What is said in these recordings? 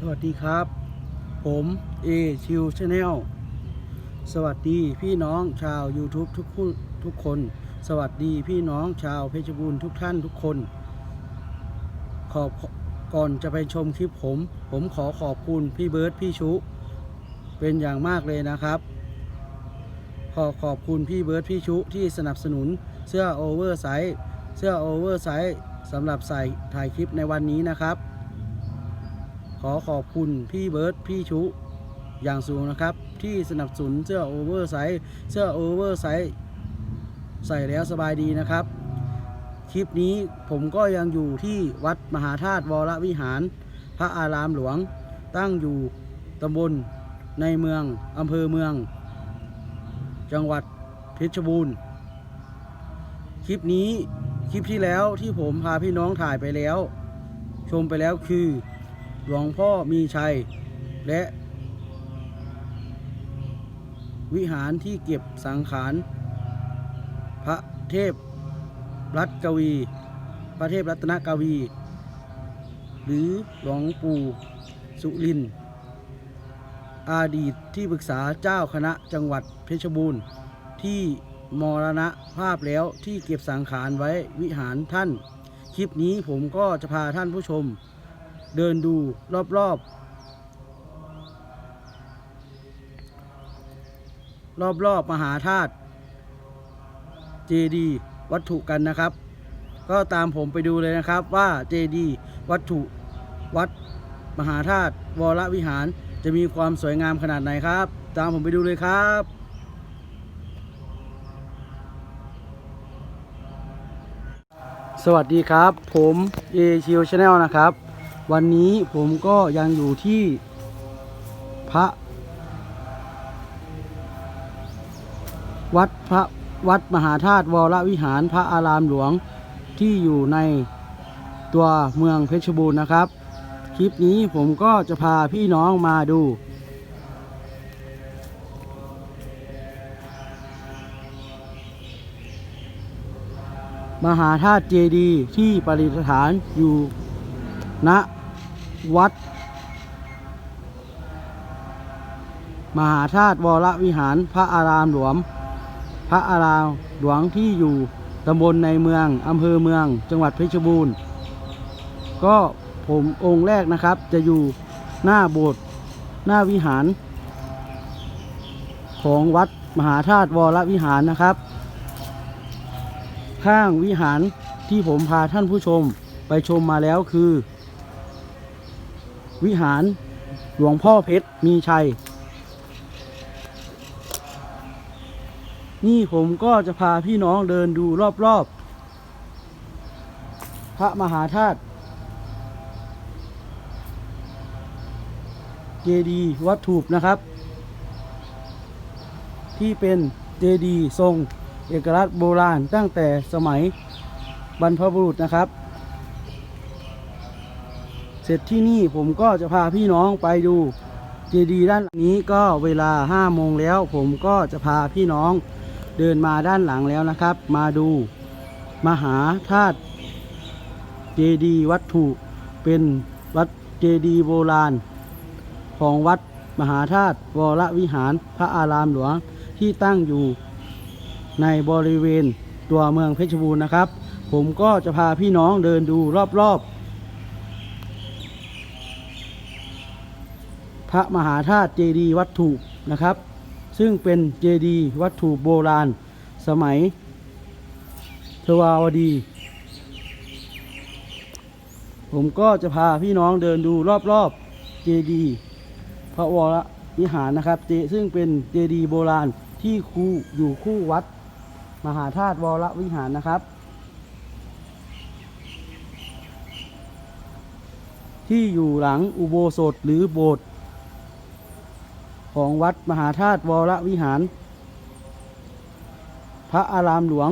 สวัสดีครับ ผมเอชิวชาแนลสวัสดีพี่น้องชาว YouTube ทุกผู้ทุกคน สวัสดีพี่น้องชาวเพชรบูรณ์ทุกท่านทุกคน ขอบก่อนจะไปชมคลิปผม ผมขอขอบคุณพี่เบิร์ดพี่ชุ เป็นอย่างมากเลยนะครับ ขอขอบคุณพี่เบิร์ดพี่ชุที่สนับสนุนเสื้อโอเวอร์ไซส์เสื้อโอเวอร์ไซส์สำหรับใส่ถ่ายคลิปในวันนี้นะครับ อขอบคุณพี่เบิร์ดพี่ชุ อย่างสูงนะครับ ที่สนับสนุนเสื้อโอเวอร์ไซส์เสื้อโอเวอร์ไซส์ใส่แล้วสบายดีนะครับ คลิปนี้ผมก็ยังอยู่ที่วัดมหาธาตุวรวิหาร พระอารามหลวง ตั้งอยู่ตำบลในเมืองอำเภอเมือง จังหวัดเพชรบูรณ์ คลิปนี้คลิปที่แล้วที่ผมพาพี่น้องถ่ายไปแล้ว ชมไปแล้วคือ หลวงพ่อมีชัย และ วิหารที่เก็บสังขาร พระเทพรัตกวี พระเทพรัตนกวี หรือหลวงปู่สุรินทร์อดีตที่ปรึกษาเจ้าคณะจังหวัดเพชรบูรณ์ ที่มรณะภาพแล้วที่เก็บสังขารไว้วิหารท่าน คลิปนี้ผมก็จะพาท่านผู้ชม เดินดูรอบๆรอบๆมหาธาตุเจดีวัตถุกันนะครับ ก็ตามผมไปดูเลยนะครับว่าเจดีวัตถุวัดมหาธาตุวรวิหารจะมีความสวยงามขนาดไหนครับ ตามผมไปดูเลยครับสวัสดีครับ ผมเอชิวชาแนลนะครับ วันนี้ผมก็ยังอยู่ที่พระ วัดพระวัดมหาธาตุวรวิหารพระอารามหลวงที่อยู่ในตัวเมืองเพชรบูรณ์นะครับ คลิปนี้ผมก็จะพาพี่น้องมาดู มหาธาตุเจดีย์ที่ประดิษฐานอยู่ณ วัด มหาธาตุวรวิหารพระอารามหลวงพระอารามหลวงที่อยู่ตำบลในเมืองอำเภอเมือง จังหวัดเพชรบูรณ์ ก็ผมองค์แรกนะครับ จะอยู่หน้าโบสถ์หน้าวิหาร ของวัดมหาธาตุวรวิหารนะครับ ข้างวิหารที่ผมพาท่านผู้ชมไปชมมาแล้วคือ วิหารหลวงพ่อเพชรมีชัย นี่ผมก็จะพาพี่น้องเดินดูรอบๆ พระมหาธาตุเจดีวัตถุนะครับ ที่เป็นเจดีทรงเอกลักษณ์โบราณตั้งแต่สมัยบรรพบุรุษนะครับ เสร็จที่นี่ผมก็จะพาพี่น้องไปดูเจดีย์ด้านหลังนี้ก็เวลา5โมงแล้ว ผมก็จะพาพี่น้องเดินมาด้านหลังแล้วนะครับ มาดูมหาธาตุเจดีย์วัตถุเป็นวัดเจดีย์โบราณ ของวัดมหาธาตุวรวิหารพระอารามหลวงที่ตั้งอยู่ในบริเวณตัวเมืองเพชรบูรณ์นะครับ ผมก็จะพาพี่น้องเดินดูรอบๆ ระมหาธาตุเจดีย์วัตถุนะครับ ซึ่งเป็นเจดีย์วัตถุโบราณ สมัยทวาวดี ผมก็จะพาพี่น้องเดินดูรอบๆเจดีย์พระวรวิหารนะครับเจซึ่งเป็นเจดีย์โบราณที่คู่อยู่คู่วัด มหาธาตุวรวิหารนะครับ ที่อยู่หลังอุโบสถหรือโบสถ์ ของวัดมหาธาตุวรวิหาร พระอารามหลวง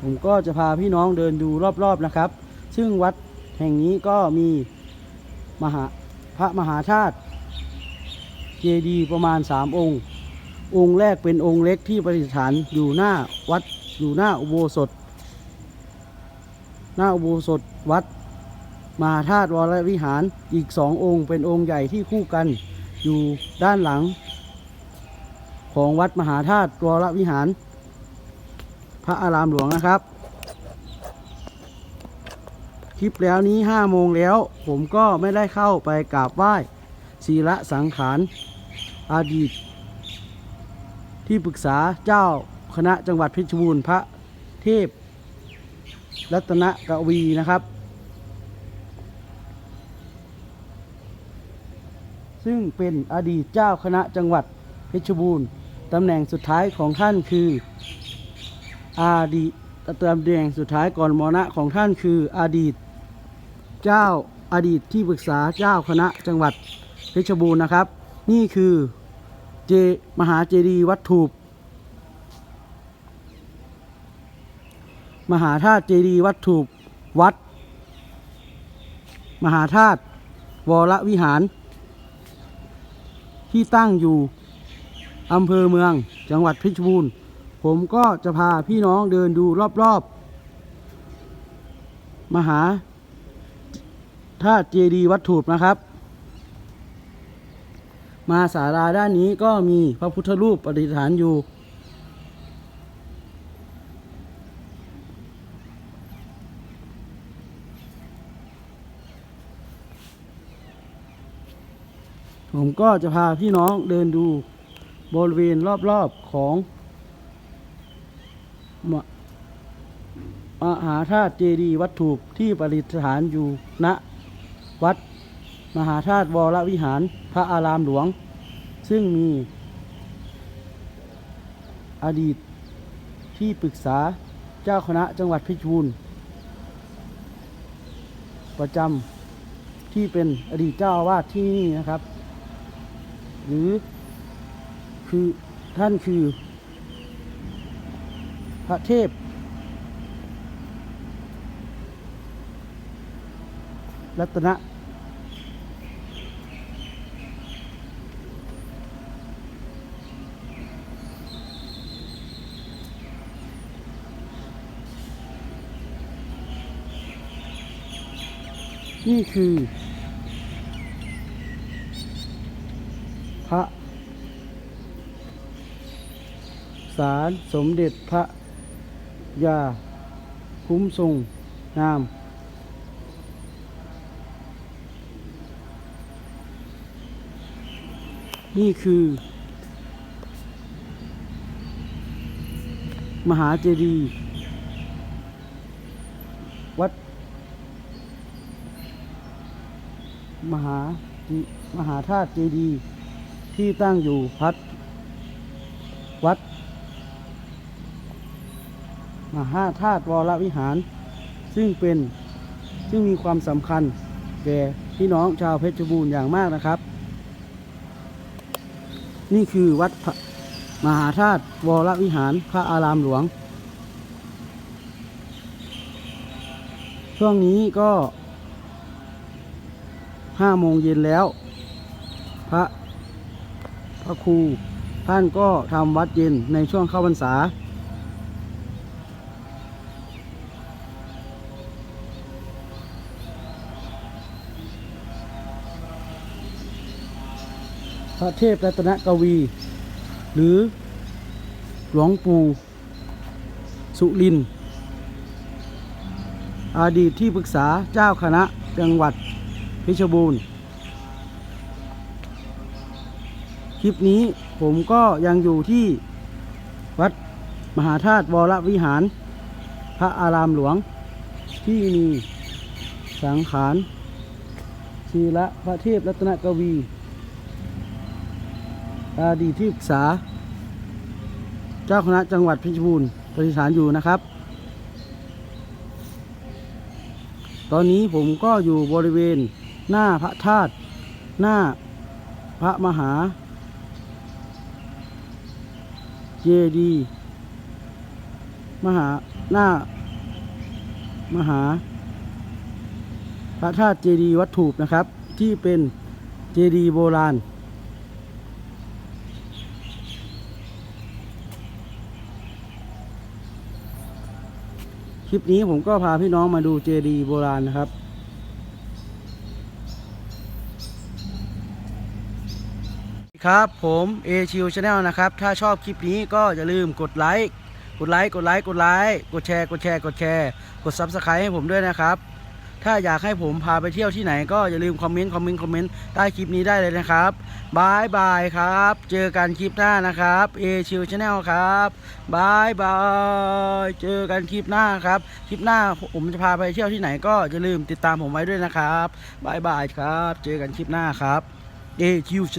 ผมก็จะพาพี่น้องเดินดูรอบๆนะครับ ซึ่งวัดแห่งนี้ก็มีมหาพระมหาธาตุเจดีย์ประมาณ 3 องค์ องค์แรกเป็นองค์เล็กที่ประดิษฐานอยู่หน้าวัดอยู่หน้าอุโบสถ หน้าอุโบสถวัด มหาธาตุวรวิหารอีกสององค์ เป็นองค์ใหญ่ที่คู่กันอยู่ด้านหลัง ของวัดมหาธาตุวรวิหาร พระอารามหลวงนะครับ คลิปแล้วนี้ห้าโมงแล้ว ผมก็ไม่ได้เข้าไปกราบไหว้ศีละสังขารอดีต ที่ปรึกษาเจ้าคณะจังหวัดเพชรบูรณ์พระเทพ รัตนกวีนะครับ ซึ่งเป็นอดีตเจ้าคณะจังหวัดเพชรบูรณ์ตำแหน่งสุดท้ายของท่านคืออาดีตตำแหน่งสุดท้ายก่อนมรณะของท่านคืออดีต เจ้าอดีตที่ปรึกษาเจ้าคณะจังหวัดเพชรบูรณ์นะครับ นี่คือเจมหาเจดีย์วัตถุปมหาธาตุเจดีย์วัตถุปวัด มหาธาตุวรวิหาร ที่ตั้งอยู่อำเภอเมืองจังหวัดเพชรบูรณ์ ผมก็จะพาพี่น้องเดินดูรอบๆ มหาธาตุเจดีย์วัตถุนะครับ มาศาลาด้านนี้ก็มีพระพุทธรูปประดิษฐานอยู่ ผมก็จะพาพี่น้องเดินดูบริเวณรอบๆของมมหาธาตุเจดีย์วัตถุที่ประดิษฐานอยู่ณวัดมหาธาตุวรวิหารพระอารามหลวง ซึ่งมีอดีตที่ปรึกษาเจ้าคณะจังหวัดพชรบูรประจำที่เป็นอดีตเจ้าอาวาสที่นี่นะครับ หรือคือท่านคือ พระเทพ รัตนะนี่คือ พระสารสมเด็จพระยาคุ้มทรงงาม นี่คือ มหาเจดีย์วัด มหามหาธาตุเจดีย์ ที่ตั้งอยู่พัดวัด มหาธาตุวรวิหาร ซึ่งเป็นซึ่งมีความสำคัญแก่พี่น้องชาวเพชรบูรณ์อย่างมากนะครับ นี่คือวัดมหาธาตุวรวิหารพระอารามหลวง ช่วงนี้ก็ห้าโมงเย็นแล้ว พระ ระครู ท่านก็ทำวัดเย็นในช่วงเข้าพรรษา พระเทพรัตนกวี หรือหลวงปู่สุรินอดีตที่ปรึกษาเจ้าคณะจังหวัดเพชรบูรณ์ คลิปนี้ผมก็ยังอยู่ที่วัดมหาธาตุวรวิหาร พระอารามหลวง ที่มีสังขารศีละพระเทพรัตนกวีอดีตที่ปรึกษา เจ้าคณะจังหวัดพชรบูรณ์ประดิษฐานอยู่นะครับ ตอนนี้ผมก็อยู่บริเวณหน้าพระธาตุหน้าพระมหา เจดีมหาหน้ามหา พระธาตุเจดีวัตถุนะครับ ที่เป็นเจดีโบราณ คลิปนี้ผมก็พาพี่น้องมาดูเจดีโบราณนะครับ ครับผมเอชิวชาแนลนะครับ ถ้าชอบคลิปนี้ก็อย่าลืมกดไลค์กดไลค์กดไลค์กดไลค์กดแชร์กดแชร์กดแชร์กดซับสไครต์ให้ผมด้วยนะครับ ถ้าอยากให้ผมพาไปเที่ยวที่ไหนก็อย่าลืมคอมเมนต์คอมเมนต์คอมเมนต์ใต้คลิปนี้ได้เลยนะครับบายบายครับ เจอกันคลิปหน้านะครับเอชิวชาแนลครับบายบายเจอกันคลิปหน้าครับคลิปหน้าผมจะพาไปเที่ยวที่ไหนก็อย่าลืมติดตามผมไว้ด้วยนะครับบายบายครับ เจอกันคลิปหน้าครับ เอชิวช